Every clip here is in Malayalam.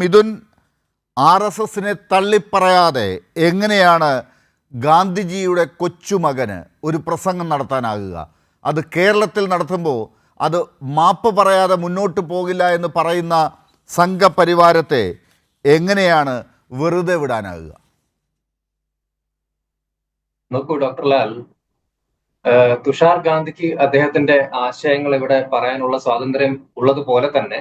മിഥുൻ ആർ എസ് എസിനെ തള്ളിപ്പറയാതെ എങ്ങനെയാണ് ഗാന്ധിജിയുടെ കൊച്ചുമകന് ഒരു പ്രസംഗം നടത്താനാകുക? അത് കേരളത്തിൽ നടത്തുമ്പോൾ അത് മാപ്പ് പറയാതെ മുന്നോട്ട് പോകില്ല എന്ന് പറയുന്ന സംഘപരിവാരത്തെ എങ്ങനെയാണ് വെറുതെ വിടാനാകുക? നോക്കൂ ഡോക്ടർ ലാൽ. തുഷാർ ഗാന്ധിക്ക് അദ്ദേഹത്തിന്റെ ആശയങ്ങൾ ഇവിടെ പറയാനുള്ള സ്വാതന്ത്ര്യം ഉള്ളതുപോലെ തന്നെ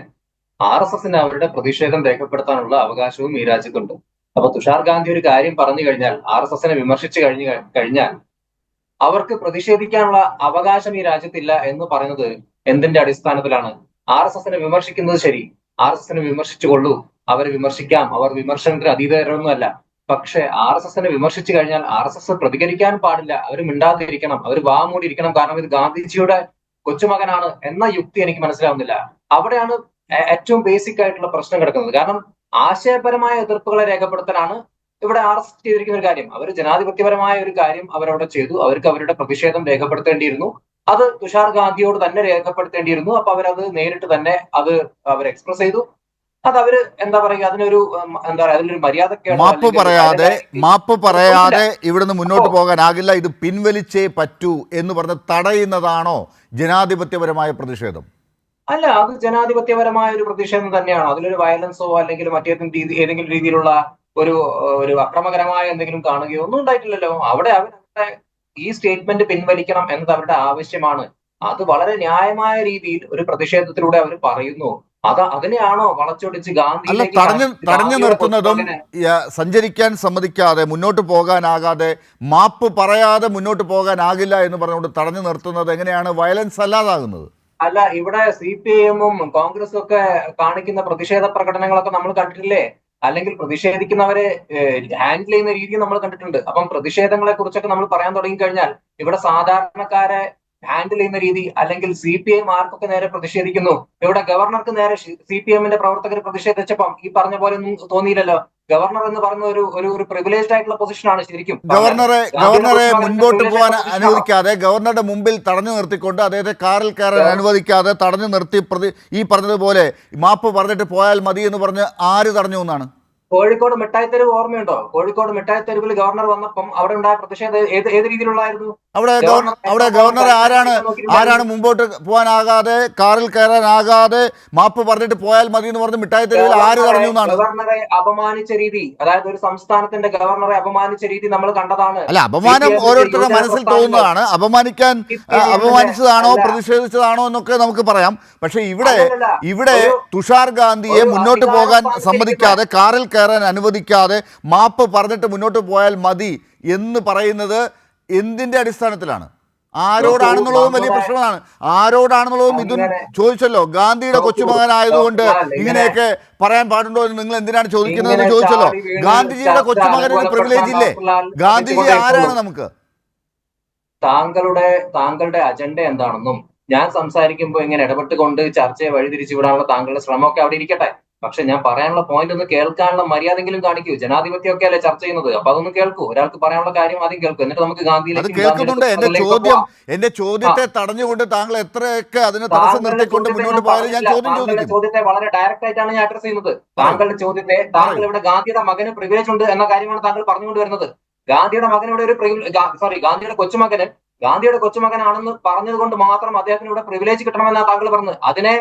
ആർ എസ് എസിന് അവരുടെ പ്രതിഷേധം രേഖപ്പെടുത്താനുള്ള അവകാശവും ഈ രാജ്യത്തുണ്ട്. അപ്പൊ തുഷാർ ഗാന്ധി ഒരു കാര്യം പറഞ്ഞു കഴിഞ്ഞാൽ ആർ എസ് എസിനെ വിമർശിച്ചു കഴിഞ്ഞു കഴിഞ്ഞാൽ അവർക്ക് പ്രതിഷേധിക്കാനുള്ള അവകാശം ഈ രാജ്യത്തില്ല എന്ന് പറയുന്നത് എന്തിന്റെ അടിസ്ഥാനത്തിലാണ്? ആർ എസ് എസിനെ വിമർശിക്കുന്നത് ശരി. ആർ എസ് എസിനെ വിമർശിച്ചുകൊള്ളൂ. അവരെ വിമർശിക്കാം. അവർ വിമർശനത്തിന് അതീതരൊന്നുമല്ല. പക്ഷെ ആർ എസ് എസിനെ വിമർശിച്ചു കഴിഞ്ഞാൽ ആർ എസ് എസ് പ്രതികരിക്കാൻ പാടില്ല. അവർ മിണ്ടാതിരിക്കണം. അവർ വാമൂടിയിരിക്കണം കാരണം ഇത് ഗാന്ധിജിയുടെ കൊച്ചുമകനാണ് എന്ന യുക്തി എനിക്ക് മനസ്സിലാവുന്നില്ല. അവിടെയാണ് ഏറ്റവും ബേസിക് ആയിട്ടുള്ള പ്രശ്നം കിടക്കുന്നത്. കാരണം ആശയപരമായ എതിർപ്പുകളെ രേഖപ്പെടുത്തലാണ് ഇവിടെ അറസ്റ്റ് ചെയ്തിരിക്കുന്ന ഒരു കാര്യം. അവർ ജനാധിപത്യപരമായ ഒരു കാര്യം അവരവിടെ ചെയ്തു. അവർക്ക് അവരുടെ പ്രതിഷേധം രേഖപ്പെടുത്തേണ്ടിയിരുന്നു. അത് തുഷാർ ഗാന്ധിയോട് തന്നെ രേഖപ്പെടുത്തേണ്ടിയിരുന്നു. അപ്പൊ അവരത് നേരിട്ട് തന്നെ അത് അവർ എക്സ്പ്രസ് ചെയ്തു. അത് അവർ എന്താ പറയുക അതിനൊരു എന്താ പറയുക അതിനൊരു മര്യാദ മാപ്പ് പറയാതെ മാപ്പ് പറയാതെ ഇവിടുന്ന് മുന്നോട്ട് പോകാനാകില്ല. ഇത് പിൻവലിച്ചേ പറ്റൂ എന്ന് പറഞ്ഞ് തടയുന്നതാണോ ജനാധിപത്യപരമായ പ്രതിഷേധം? അല്ല അത് ജനാധിപത്യപരമായ ഒരു പ്രതിഷേധം തന്നെയാണ്? അതിലൊരു വയലൻസോ അല്ലെങ്കിൽ മറ്റേതെങ്കിലും രീതി ഏതെങ്കിലും രീതിയിലുള്ള ഒരു ഒരു അക്രമകരമായ എന്തെങ്കിലും കാണുകയോ ഒന്നും ഉണ്ടായിട്ടില്ലല്ലോ. അവിടെ അവരുടെ ഈ സ്റ്റേറ്റ്മെന്റ് പിൻവലിക്കണം എന്നത് അവരുടെ ആവശ്യമാണ്. അത് വളരെ ന്യായമായ രീതിയിൽ ഒരു പ്രതിഷേധത്തിലൂടെ അവർ പറയുന്നു. അത് അതിനെയാണോ വളച്ചൊടിച്ച് ഗാന്ധി തടഞ്ഞു തടഞ്ഞു നിർത്തുന്നതും സഞ്ചരിക്കാൻ സമ്മതിക്കാതെ മുന്നോട്ട് പോകാനാകാതെ മാപ്പ് പറയാതെ മുന്നോട്ട് പോകാനാകില്ല എന്ന് പറഞ്ഞുകൊണ്ട് തടഞ്ഞു നിർത്തുന്നത് എങ്ങനെയാണ്? വയലൻസ് അല്ലാതാകുന്നത്. അല്ല ഇവിടെ സി പി എമ്മും കോൺഗ്രസും ഒക്കെ കാണിക്കുന്ന പ്രതിഷേധ പ്രകടനങ്ങളൊക്കെ നമ്മൾ കണ്ടിട്ടില്ലേ? അല്ലെങ്കിൽ പ്രതിഷേധിക്കുന്നവരെ ഹാൻഡിൽ ചെയ്യുന്ന രീതി നമ്മൾ കണ്ടിട്ടുണ്ട്. അപ്പം പ്രതിഷേധങ്ങളെ കുറിച്ചൊക്കെ നമ്മൾ പറയാൻ തുടങ്ങി കഴിഞ്ഞാൽ ഇവിടെ സാധാരണക്കാരെ ഹാൻഡിൽ ചെയ്യുന്ന രീതി അല്ലെങ്കിൽ സി പി ഐ മാർക്കൊക്കെ നേരെ പ്രതിഷേധിക്കുന്നു. ഇവിടെ ഗവർണർക്ക് നേരെ സി പി എമ്മിന്റെ പ്രവർത്തകർ പ്രതിഷേധിച്ചപ്പം ഈ പറഞ്ഞ പോലെ ഒന്നും തോന്നിയില്ലല്ലോ. ഗവർണർ എന്ന് പറഞ്ഞ ഒരു ഒരു ഒരു പ്രിവിലേജ്ഡ് ആയിട്ടുള്ള പൊസിഷനാണ് ശരിക്കും. ഗവർണറെ ഗവർണറെ മുൻപോട്ട് പോകാൻ അനുവദിക്കാതെ ഗവർണറുടെ മുമ്പിൽ തടഞ്ഞു നിർത്തിക്കൊണ്ട് അദ്ദേഹത്തെ കാറിൽ കയറാൻ അനുവദിക്കാതെ തടഞ്ഞു നിർത്തി പ്രതി ഈ പറഞ്ഞതുപോലെ മാപ്പ് പറഞ്ഞിട്ട് പോയാൽ മതി എന്ന് പറഞ്ഞ് ആര് തടഞ്ഞു എന്നാണ്? കോഴിക്കോട് മിഠായി തെരുവ് ഓർമ്മയുണ്ടോ? കോഴിക്കോട് മിഠായി തെരുവിൽ ഗവർണർ വന്നപ്പം അവിടെ ഉണ്ടായ പ്രതിഷേധം ഏത് ഏത് രീതിയിലുള്ളായിരുന്നു അവിടെ അവിടെ ഗവർണർ ആരാണ്? ആരാണ് മുമ്പോട്ട് പോകാനാകാതെ കാറിൽ കയറാനാകാതെ മാപ്പ് പറഞ്ഞിട്ട് പോയാൽ മതി എന്ന് പറഞ്ഞ് മിഠായി തെരുവിൽ ആര് പറഞ്ഞു എന്നാണ്? ഗവർണറെ അപമാനിച്ച രീതി അതായത് ഒരു സംസ്ഥാനത്തിന്റെ ഗവർണറെ അപമാനിച്ച രീതി നമ്മൾ കണ്ടതാണ്. അല്ല അപമാനം ഓരോരുത്തരുടെ മനസ്സിൽ തോന്നുന്നതാണ് അപമാനിക്കാൻ അപമാനിച്ചതാണോ പ്രതിഷേധിച്ചതാണോ എന്നൊക്കെ നമുക്ക് പറയാം. പക്ഷെ ഇവിടെ ഇവിടെ തുഷാർ ഗാന്ധിയെ മുന്നോട്ട് പോകാൻ സമ്മതിക്കാതെ കാറിൽ കയറാൻ അനുവദിക്കാതെ മാപ്പ് പറഞ്ഞിട്ട് മുന്നോട്ട് പോയാൽ മതി എന്ന് പറയുന്നത് എന്തിന്റെ അടിസ്ഥാനത്തിലാണ്? ആരോടാണെന്നുള്ളതും വലിയ പ്രശ്നമാണ് ആരോടാണെന്നുള്ളതും മിഥുൻ ചോദിച്ചല്ലോ ഗാന്ധിയുടെ കൊച്ചുമകനായതുകൊണ്ട് ഇങ്ങനെയൊക്കെ പറയാൻ പാടുണ്ടോ എന്ന് നിങ്ങൾ എന്തിനാണ് ചോദിക്കുന്നത് എന്ന് ചോദിച്ചല്ലോ. ഗാന്ധിജിയുടെ കൊച്ചുമകനൊരു കൊച്ചുമകന് പ്രിവിലേജ് ഇല്ലേ? ഗാന്ധിജി ആരാണ് നമുക്ക്? താങ്കളുടെ താങ്കളുടെ അജണ്ട എന്താണെന്നും ഞാൻ സംസാരിക്കുമ്പോൾ ഇങ്ങനെ ഇടപെട്ടുകൊണ്ട് ചർച്ചയെ വഴിതിരിച്ചു വിടാനുള്ള താങ്കളുടെ ശ്രമമൊക്കെ അവിടെ ഇരിക്കട്ടെ. പക്ഷെ ഞാൻ പറയാനുള്ള പോയിന്റ് ഒന്ന് കേൾക്കാനുള്ള മര്യാദെങ്കിലും കാണിക്കൂ. ജനാധിപത്യമൊക്കെ അല്ലേ ചർച്ച ചെയ്യുന്നത്? അപ്പൊ അതൊന്ന് കേൾക്കൂ. ഒരാൾക്ക് പറയാനുള്ള കാര്യം ആദ്യം കേൾക്കൂ. എന്നിട്ട് നമുക്ക് ഗാന്ധി ഗാന്ധിയിലേക്ക് കേൾക്കുന്നുണ്ട്. എന്റെ ചോദ്യം. എന്റെ ചോദ്യത്തെ തടഞ്ഞുകൊണ്ട് താങ്കൾ എത്രയൊക്കെ അതിനെ തടസ്സം നിർത്തിക്കൊണ്ട് മുന്നോട്ട് പോയാലും ഞാൻ ചോദ്യം ചോദിക്കും. ചോദ്യത്തെ വളരെ ഡയറക്റ്റ് ആയിട്ടാണ് ഞാൻ അഡ്രസ് ചെയ്യുന്നത്. താങ്കളുടെ ചോദ്യത്തെ താങ്കൾ ഇവിടെ ഗാന്ധിയുടെ മകന് പ്രിവിലേജ് ഉണ്ട് എന്ന കാര്യമാണ് താങ്കൾ പറഞ്ഞുകൊണ്ട് വരുന്നത്. ഗാന്ധിയുടെ ഇവിടെ ഒരു സോറി ഗാന്ധിയുടെ കൊച്ചുമകന് ഗാന്ധിയുടെ കൊച്ചുമകനാണെന്ന് പറഞ്ഞത് കൊണ്ട് മാത്രം അദ്ദേഹത്തിന് ഇവിടെ പ്രിവിലേജ് കിട്ടണമെന്നാണ് താങ്കൾ പറഞ്ഞത്. അതിനെ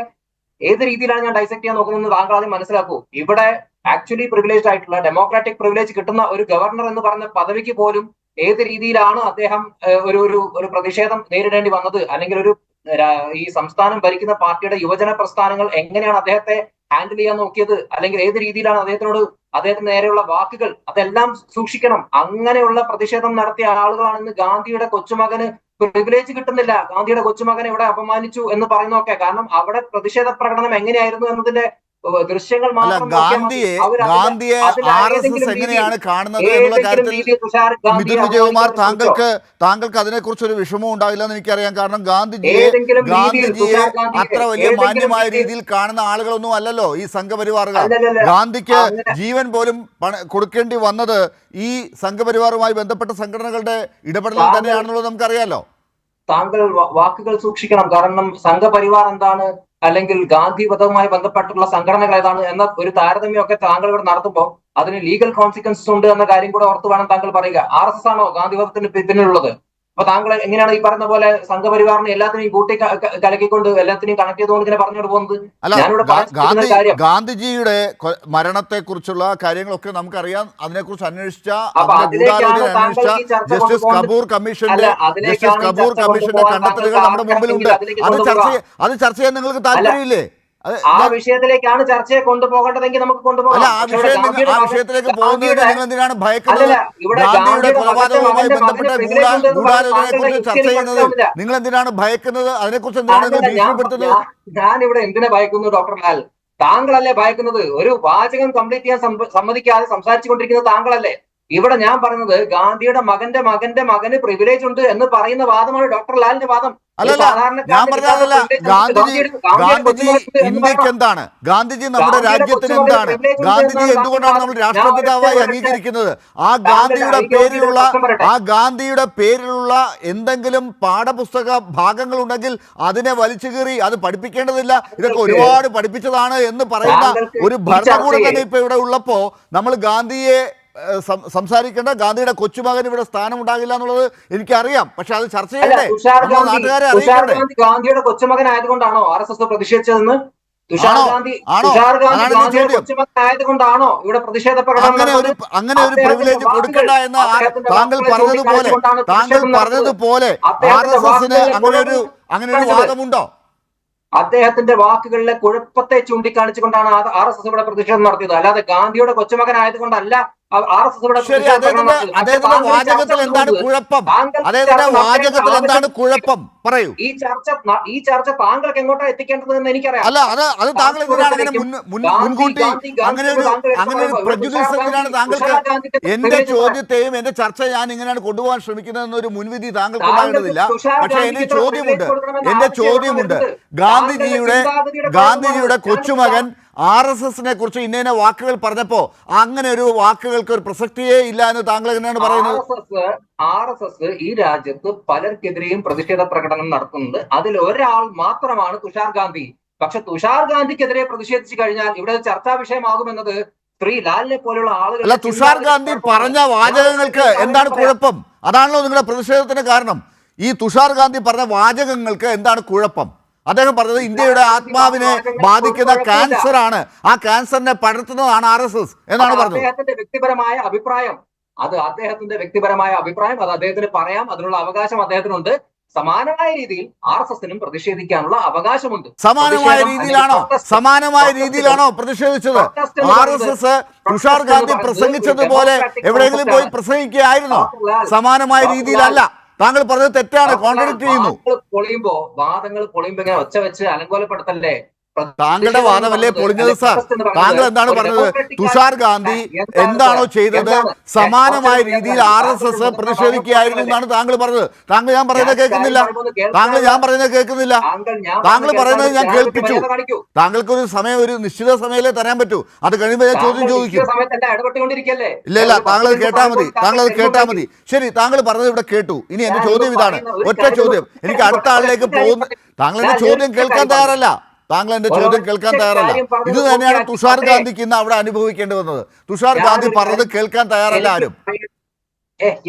ഏത് രീതിയിലാണ് ഞാൻ ഡൈസെക്ട് ചെയ്യാൻ നോക്കുന്നതെന്ന് താങ്കൾ ആദ്യം മനസ്സിലാക്കൂ. ഇവിടെ ആക്ച്വലി പ്രിവിലേജ് ആയിട്ടുള്ള ഡെമോക്രാറ്റിക് പ്രിവിലേജ് കിട്ടുന്ന ഒരു ഗവർണർ എന്ന് പറഞ്ഞ പദവിക്ക് പോലും ഏത് രീതിയിലാണ് അദ്ദേഹം ഒരു ഒരു ഒരു പ്രതിഷേധം നേരിടേണ്ടി വന്നത്? അല്ലെങ്കിൽ ഒരു ഈ സംസ്ഥാനം ഭരിക്കുന്ന പാർട്ടിയുടെ യുവജന പ്രസ്ഥാനങ്ങൾ എങ്ങനെയാണ് അദ്ദേഹത്തെ ഹാൻഡിൽ ചെയ്യാൻ നോക്കിയത്? അല്ലെങ്കിൽ ഏത് രീതിയിലാണ് അദ്ദേഹത്തിനോട് അദ്ദേഹത്തിന് നേരെയുള്ള വാക്കുകൾ അതെല്ലാം സൂക്ഷിക്കണം. അങ്ങനെയുള്ള പ്രതിഷേധം നടത്തിയ ആളുകളാണ് ഇന്ന് ഗാന്ധിയുടെ കൊച്ചുമകന് പ്രിവിലേജ് കിട്ടുന്നില്ല. ഗാന്ധിയുടെ കൊച്ചുമകനെ ഇവിടെ അപമാനിച്ചു എന്ന് പറയുന്നതൊക്കെ. കാരണം അവിടെ പ്രതിഷേധ പ്രകടനം എങ്ങനെയായിരുന്നു എന്നതിന്റെ ദൃശ്യങ്ങൾ മാത്രം ഗാന്ധിയെ ഗാന്ധിയെ അതിൽ ആർ എസ് എസ് എങ്ങനെയാണ് കാണുന്നത് എന്നുള്ള കാര്യത്തിൽ മിഥുൻ വിജയകുമാർ താങ്കൾക്ക് താങ്കൾക്ക് അതിനെക്കുറിച്ച് ഒരു വിഷമം ഉണ്ടാവില്ല എന്ന് എനിക്കറിയാം. കാരണം ഗാന്ധിജി ഗാന്ധിജിയെ അത്ര വലിയ മാന്യമായ രീതിയിൽ- കാണുന്ന ആളുകളൊന്നും അല്ലല്ലോ ഈ സംഘപരിവാറുകൾ ഗാന്ധിക്ക് ജീവൻ പോലും കൊടുക്കേണ്ടി വന്നത് ഈ സംഘപരിവാറുമായി ബന്ധപ്പെട്ട സംഘടനകളുടെ ഇടപെടൽ തന്നെയാണെന്നുള്ളത് നമുക്കറിയാലോ. താങ്കൾ വാക്കുകൾ സൂക്ഷിക്കണം. കാരണം സംഘപരിവാർ എന്താണ് അല്ലെങ്കിൽ ഗാന്ധിവധവുമായി ബന്ധപ്പെട്ടുള്ള സംഘടനകൾ ഏതാണ് എന്ന ഒരു താരതമ്യമൊക്കെ താങ്കൾ ഇവിടെ നടത്തുമ്പോൾ അതിന് ലീഗൽ കോൺസിക്വൻസസ് ഉണ്ട് എന്ന കാര്യം കൂടെ ഓർത്ത് വേണം താങ്കൾ പറയുക. ആർ എസ് എസ് ആണോ ഗാന്ധിവധത്തിന് വധത്തിന് പിന്നിലുള്ളത്? അപ്പൊ താങ്കൾ എങ്ങനെയാണ് ഈ പറഞ്ഞ പോലെ സംഘപരിവാറിനെ എല്ലാത്തിനെയും കൂട്ടി കലക്കിക്കൊണ്ട് എല്ലാത്തിനെയും കണക്ട് ചെയ്തുകൊണ്ട് ഇങ്ങനെ പറഞ്ഞുകൊണ്ട് പോകുന്നത്? ഗാന്ധിജിയുടെ മരണത്തെ കുറിച്ചുള്ള കാര്യങ്ങളൊക്കെ നമുക്കറിയാം. അതിനെക്കുറിച്ച് അന്വേഷിച്ച അന്വേഷിച്ച ജസ്റ്റിസ് കപൂർ കമ്മീഷന്റെ ജസ്റ്റിസ് കപൂർ കമ്മീഷന്റെ കണ്ടെത്തലുകൾ നമ്മുടെ മുമ്പിലുണ്ട്. അത് ചർച്ച അത് ചർച്ച ചെയ്യാൻ നിങ്ങൾക്ക് താല്പര്യമില്ലേ? ആ വിഷയത്തിലേക്കാണ് ചർച്ചയെ കൊണ്ടുപോകേണ്ടതെങ്കിൽ നമുക്ക് കൊണ്ടുപോകാം. ആ വിഷയത്തിലേക്ക് പോകുന്നതിന് നിങ്ങൾ എന്തിനാണ് ഭയക്കുന്നത്? ഗാന്ധിയുടെ കൊലപാതകവുമായി ബന്ധപ്പെട്ട ഗൂഢാലോചനയെ കുറിച്ച് ചർച്ച ചെയ്യുന്നത് നിങ്ങൾ എന്തിനാണ് ഭയക്കുന്നത്? അതിനെക്കുറിച്ച് എന്തിനാണ് നിങ്ങൾ ഞാൻ- ഭീഷണിപ്പെടുത്തുന്നത്? ഞാൻ- ഇവിടെ എന്തിനെ ഭയക്കുന്നു ഡോക്ടർ ലാൽ? താങ്കളല്ലേ ഭയക്കുന്നത്? ഒരു വാചകം കംപ്ലീറ്റ് ചെയ്യാൻ സമ്മതിക്കാതെ സംസാരിച്ചു കൊണ്ടിരിക്കുന്നത് താങ്കളല്ലേ? ഇവിടെ ഞാൻ പറയുന്നത് ഗാന്ധിയുടെ മകന്റെ മകന്റെ മകന് പ്രിവിലേജ് ഉണ്ട് എന്ന് പറയുന്ന വാദമാണ് ഡോക്ടർ ലാലിന്റെ വാദം. ഇന്ത്യയ്ക്ക് എന്താണ്? ഗാന്ധിജി നമ്മുടെ രാജ്യത്തിന് എന്താണ്? ഗാന്ധിജി എന്തുകൊണ്ടാണ് നമ്മൾ രാഷ്ട്രപിതാവായി അംഗീകരിക്കുന്നത്? ആ ഗാന്ധിയുടെ പേരിലുള്ള ആ ഗാന്ധിയുടെ പേരിലുള്ള എന്തെങ്കിലും പാഠപുസ്തക ഭാഗങ്ങൾ ഉണ്ടെങ്കിൽ അതിനെ വലിച്ചു കീറി അത് പഠിപ്പിക്കേണ്ടതില്ല. ഇതൊക്കെ ഒരുപാട് പഠിപ്പിച്ചതാണ് എന്ന് പറയുന്ന ഒരു ഭരണകൂടം തന്നെ ഇപ്പൊ ഇവിടെ ഉള്ളപ്പോ നമ്മൾ ഗാന്ധിയെ സംസാരിക്കേണ്ട ഗാന്ധിയുടെ കൊച്ചുമകൻ ഇവിടെ സ്ഥാനം ഉണ്ടാകില്ല എന്നുള്ളത് എനിക്കറിയാം. പക്ഷെ അത് ചർച്ച ചെയ്യണ്ടേ? നാട്ടുകാരെ അറിയിക്കണ്ടേ? ഗാന്ധിയുടെ കൊച്ചുമകൻ ആയതുകൊണ്ടാണോ ആർ എസ് എസ് പ്രതിഷേധിച്ചതെന്ന്? തുഷാർ ഗാന്ധി? തുഷാർ ഇവിടെ പ്രതിഷേധ അങ്ങനെ ഒരു അങ്ങനെ ഒരു പ്രിവിലേജ് കൊടുക്കണ്ട എന്ന് താങ്കൾ പറഞ്ഞതുപോലെ താങ്കൾ പറഞ്ഞതുപോലെ ആർ എസ് എസിന് അങ്ങനെ ഒരു അങ്ങനെ ഒരു. വാദമുണ്ടോ? അദ്ദേഹത്തിന്റെ വാക്കുകളിലെ കുഴപ്പത്തെ ചൂണ്ടിക്കാണിച്ചുകൊണ്ടാണ് ആർ എസ് എസ് ഇവിടെ പ്രതിഷേധം നടത്തിയത്. അല്ലാതെ ഗാന്ധിയുടെ കൊച്ചുമകൻ ശരി അദ്ദേഹത്തിന്റെ വാചകത്തിൽ എന്താണ് കുഴപ്പം? അദ്ദേഹത്തിന്റെ വാചകത്തിൽ എന്താണ് കുഴപ്പം? പറയൂ. ഈ ചർച്ച ഈ ചർച്ച താങ്കൾക്ക് എങ്ങോട്ടാ എത്തിക്കേണ്ടത് എന്ന് എനിക്കറിയാം. അല്ല അത് അത് താങ്കൾ മുൻകൂട്ടി അങ്ങനെ ഒരു അങ്ങനെ ഒരു താങ്കൾക്ക് എന്റെ ചോദ്യത്തെയും എന്റെ ചർച്ച ഞാൻ ഇങ്ങനെയാണ് കൊണ്ടുപോകാൻ ശ്രമിക്കുന്നത് എന്നൊരു മുൻവിധി താങ്കൾക്ക് ഉണ്ടാകുന്നില്ല പക്ഷെ എന്റെ ചോദ്യമുണ്ട്. എന്റെ ചോദ്യമുണ്ട്. ഗാന്ധിജിയുടെ ഗാന്ധിജിയുടെ കൊച്ചുമകൻ ആർ എസ് എസിനെ കുറിച്ച് ഇന്ന ഇന്ന വാക്കുകൾ പറഞ്ഞപ്പോ അങ്ങനെ ഒരു വാക്കുകൾക്ക് ഒരു പ്രസക്തിയേ ഇല്ല എന്ന് താങ്കൾ എങ്ങനെയാണ് പറയുന്നത്? ആർ എസ് എസ് ഈ രാജ്യത്ത് പലർക്കെതിരെയും പ്രതിഷേധ പ്രകടനം നടത്തുന്നത് അതിൽ ഒരാൾ മാത്രമാണ് തുഷാർ ഗാന്ധി. പക്ഷെ തുഷാർ ഗാന്ധിക്കെതിരെ പ്രതിഷേധിച്ചു കഴിഞ്ഞാൽ ഇവിടെ ചർച്ചാ വിഷയമാകുമെന്നത് ശ്രീ ലാലിനെ പോലുള്ള ആളുകൾ അല്ല തുഷാർ ഗാന്ധി പറഞ്ഞ വാചകങ്ങൾക്ക് എന്താണ് കുഴപ്പം? അതാണല്ലോ നിങ്ങളുടെ പ്രതിഷേധത്തിന് കാരണം. ഈ തുഷാർ ഗാന്ധി പറഞ്ഞ വാചകങ്ങൾക്ക് എന്താണ് കുഴപ്പം? അദ്ദേഹം പറഞ്ഞത് ഇന്ത്യയുടെ ആത്മാവിനെ ബാധിക്കുന്ന ക്യാൻസർ ആണ് ആ ക്യാൻസറിനെ പടർത്തുന്നതാണ് ആർ എസ് എസ് എന്നാണ് പറഞ്ഞത്. അദ്ദേഹത്തിന്റെ വ്യക്തിപരമായ അഭിപ്രായം. അത് അദ്ദേഹത്തിന്റെ വ്യക്തിപരമായ അഭിപ്രായം. അത് അദ്ദേഹത്തിന് പറയാം. അതിനുള്ള അവകാശം അദ്ദേഹത്തിനുണ്ട്. സമാനമായ രീതിയിൽ ആർ എസ് എസിനും പ്രതിഷേധിക്കാനുള്ള അവകാശമുണ്ട്. സമാനമായ രീതിയിലാണോ? സമാനമായ രീതിയിലാണോ പ്രതിഷേധിച്ചത്? R S S Tushar Gandhi പ്രസംഗിച്ചതുപോലെ എവിടെയെങ്കിലും പോയി. പ്രസംഗിക്കുകയായിരുന്നോ? സമാനമായ രീതിയിലല്ല. താങ്കൾ പറഞ്ഞത് തെറ്റാണ് കോൺട്രഡിക്ട് ചെയ്യുന്നു. പൊളിയുമ്പോ വാദങ്ങൾ പൊളിയുമ്പോ ഇങ്ങനെ ഒച്ച വെച്ച് അലങ്കോലപ്പെടുത്തല്ലേ? താങ്കളുടെ വാദമല്ലേ പൊളിഞ്ഞത് സാർ? താങ്കൾ എന്താണ് പറഞ്ഞത്? തുഷാർ ഗാന്ധി എന്താണോ? ചെയ്തത്? സമാനമായ രീതിയിൽ ആർ എസ് എസ് പ്രതിഷേധിക്കുകയായിരുന്നു എന്നാണ് താങ്കൾ പറഞ്ഞത്. താങ്കൾ ഞാൻ പറയുന്നത് കേൾക്കുന്നില്ല. താങ്കൾ ഞാൻ പറയുന്നത് കേൾക്കുന്നില്ല. താങ്കൾ പറയുന്നത് ഞാൻ കേൾപ്പിച്ചു. താങ്കൾക്ക് ഒരു സമയം ഒരു നിശ്ചിത സമയമല്ലേ തരാൻ പറ്റൂ? അത് കഴിയുമ്പോൾ ഞാൻ ചോദ്യം ചോദിക്കും. ഇല്ല ഇല്ല. താങ്കൾ അത് കേട്ടാ മതി. താങ്കൾ അത് കേട്ടാ മതി. ശരി താങ്കൾ പറഞ്ഞത് ഇവിടെ കേട്ടു. ഇനി എന്റെ ചോദ്യം ഇതാണ്. ഒറ്റ ചോദ്യം. എനിക്ക് അടുത്ത ആളിലേക്ക് പോകുന്ന താങ്കൾ എന്റെ ചോദ്യം കേൾക്കാൻ തയ്യാറല്ല. താങ്കൾ എന്റെ ചോദ്യം കേൾക്കാൻ തയ്യാറല്ല. ഇത് തന്നെയാണ് തുഷാർ ഗാന്ധിക്ക് ഇന്ന് അവിടെ അനുഭവിക്കേണ്ടി വന്നത്. തുഷാർ ഗാന്ധി പറഞ്ഞത് കേൾക്കാൻ തയ്യാറല്ല ആരും.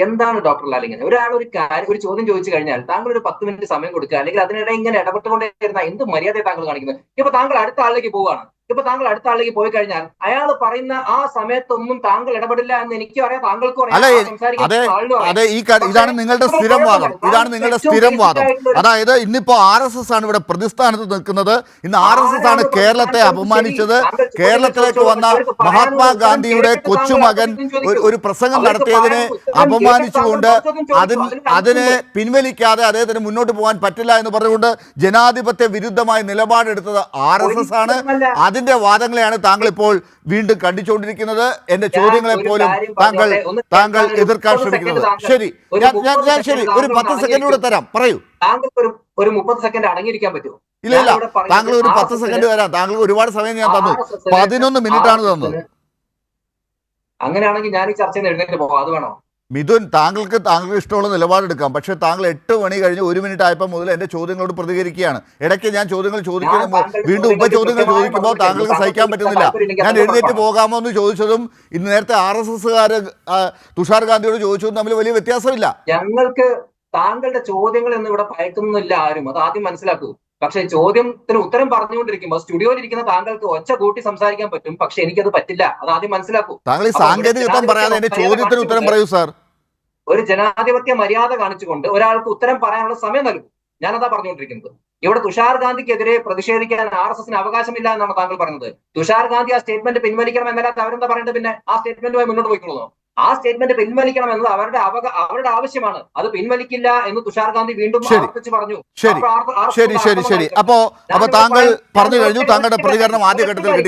എന്താണ് ഡോക്ടർ ലാൽ ഇങ്ങനെ ഒരാൾ ഒരു കാര്യം ഒരു ചോദ്യം ചോദിച്ചു കഴിഞ്ഞാൽ താങ്കൾ ഒരു പത്ത് മിനിറ്റ് സമയം കൊടുക്കുക അല്ലെങ്കിൽ അതിനിടെ ഇങ്ങനെ ഇടപെട്ടുകൊണ്ടേയിരുന്ന എന്ത് മര്യാദ താങ്കൾ കാണിക്കുന്നത്? ഇപ്പൊ താങ്കൾ അടുത്ത ആളിലേക്ക് പോവുകയാണ്. ഇപ്പൊ താങ്കൾ അടുത്ത ആളിലേക്ക് പോയി കഴിഞ്ഞാൽ അയാൾ പറയുന്ന ആ സമയത്തൊന്നും താങ്കൾ ഇടപെടില്ല എന്ന് എനിക്കും അറിയാം. താങ്കൾക്കും അതെ ഈ ഇതാണ് നിങ്ങളുടെ സ്ഥിരം വാദം. ഇതാണ് നിങ്ങളുടെ സ്ഥിരം വാദം. അതായത് ഇന്നിപ്പോ ആർ എസ് എസ് ആണ് ഇവിടെ പ്രതിസ്ഥാനത്ത് നിൽക്കുന്നത്. ഇന്ന് ആർ എസ് എസ് ആണ് കേരളത്തെ അപമാനിച്ചത്. കേരളത്തിലേക്ക് വന്ന മഹാത്മാഗാന്ധിയുടെ കൊച്ചുമകൻ ഒരു പ്രസംഗം നടത്തിയതിനെ അപമാനിച്ചുകൊണ്ട് അതിന് അതിനെ പിൻവലിക്കാതെ അദ്ദേഹത്തിന് മുന്നോട്ട് പോകാൻ പറ്റില്ല എന്ന് പറഞ്ഞുകൊണ്ട് ജനാധിപത്യ വിരുദ്ധമായ നിലപാടെടുത്തത് ആർ എസ് എസ് ആണ്. അതിന്റെ വാദങ്ങളെയാണ് താങ്കൾ ഇപ്പോൾ വീണ്ടും കണ്ടിച്ചുകൊണ്ടിരിക്കുന്നത് എന്റെ ചോദ്യങ്ങളെ പോലും താങ്കൾ താങ്കൾ എതിർക്കാൻ ശ്രമിക്കുന്നത്. ശരി. ഞാൻ ഞാൻ ശരി. ഒരു പത്ത് സെക്കൻഡ് കൂടെ തരാം. പറയൂ. താങ്കൾക്ക് ഒരു മുപ്പത് സെക്കൻഡ് അടങ്ങിയിരിക്കാൻ പറ്റുമോ? ഇല്ല ഇല്ല. താങ്കൾ ഒരു പത്ത് സെക്കൻഡ് തരാം. താങ്കൾ ഒരുപാട് സമയം ഞാൻ തന്നു. പതിനൊന്ന് മിനിറ്റ് ആണ് തന്നത് അങ്ങനെയാണെങ്കിൽ ഞാൻ ഈ ചർച്ചയിൽ എഴുന്നേറ്റ് പോകാം അത് വേണോ? മിഥുൻ താങ്കൾക്ക് താങ്കൾക്ക് ഇഷ്ടമുള്ള നിലപാടെടുക്കാം പക്ഷേ താങ്കൾ എട്ട് മണി കഴിഞ്ഞ് ഒരു മിനിറ്റ് ആയപ്പോൾ മുതൽ എന്റെ ചോദ്യങ്ങളോട് പ്രതികരിക്കുകയാണ്. ഇടയ്ക്ക് ഞാൻ ചോദ്യങ്ങൾ ചോദിക്കുമ്പോൾ വീണ്ടും ഉപ ചോദ്യങ്ങൾ ചോദിക്കുമ്പോൾ താങ്കൾക്ക് സഹിക്കാൻ പറ്റുന്നില്ല. ഞാൻ എഴുന്നേറ്റ് പോകാമോ എന്ന് ചോദിച്ചതും ഇന്ന് നേരത്തെ ആർ എസ് എസ്സുകാർ തുഷാർ ഗാന്ധിയോട് ചോദിച്ചതും തമ്മിൽ വലിയ വ്യത്യാസമില്ല. ഞങ്ങൾക്ക് താങ്കളുടെ ചോദ്യങ്ങൾ ഒന്നും ഇവിടെ ഭയക്കുന്നില്ല ആരും. അത് ആദ്യം മനസ്സിലാക്കൂ പക്ഷേ ചോദ്യത്തിന് ഉത്തരം പറഞ്ഞുകൊണ്ടിരിക്കുമ്പോൾ സ്റ്റുഡിയോയിൽ ഇരിക്കുന്ന താങ്കൾക്ക് ഒച്ച കൂട്ടി സംസാരിക്കാൻ പറ്റും പക്ഷെ എനിക്കത് പറ്റില്ല. അത് ആദ്യം മനസ്സിലാക്കൂ. താങ്കൾ സാങ്കേതികത്വം പറയാതെ എന്റെ ചോദ്യത്തിന് ഉത്തരം പറയൂ സാർ. ഒരു ജനാധിപത്യ മര്യാദ കാണിച്ചുകൊണ്ട് ഒരാൾക്ക് ഉത്തരം പറയാനുള്ള സമയം നൽകും. ഞാനതാ പറഞ്ഞുകൊണ്ടിരിക്കുന്നത്. ഇവിടെ തുഷാർ ഗാന്ധിക്കെതിരെ പ്രതിഷേധിക്കാൻ ആർ എസ് എസിന് അവകാശമില്ല എന്നാണ് താങ്കൾ പറഞ്ഞത്. തുഷാർ ഗാന്ധി ആ സ്റ്റേറ്റ്മെന്റ് പിൻവലിക്കണം എന്നല്ലാത്ത അവരെന്താ പറയേണ്ടത് പിന്നെ? ആ സ്റ്റേറ്റ്മെന്റുമായി മുന്നോട്ട് പോയിക്കൊള്ളുന്നു ആ സ്റ്റേറ്റ്മെന്റ് പിൻവലിക്കണം എന്നത് അവരുടെ അവക അവരുടെ ആവശ്യമാണ്. അത് പിൻവലിക്കില്ല എന്ന് തുഷാർ ഗാന്ധി വീണ്ടും. ആവർത്തിച്ച് പറഞ്ഞു. ശരി. ശരി ശരി അപ്പോ അപ്പൊ താങ്കൾ പറഞ്ഞു കഴിഞ്ഞു താങ്കളുടെ പ്രതികരണം ആദ്യഘട്ടത്തിൽ കിട്ടി.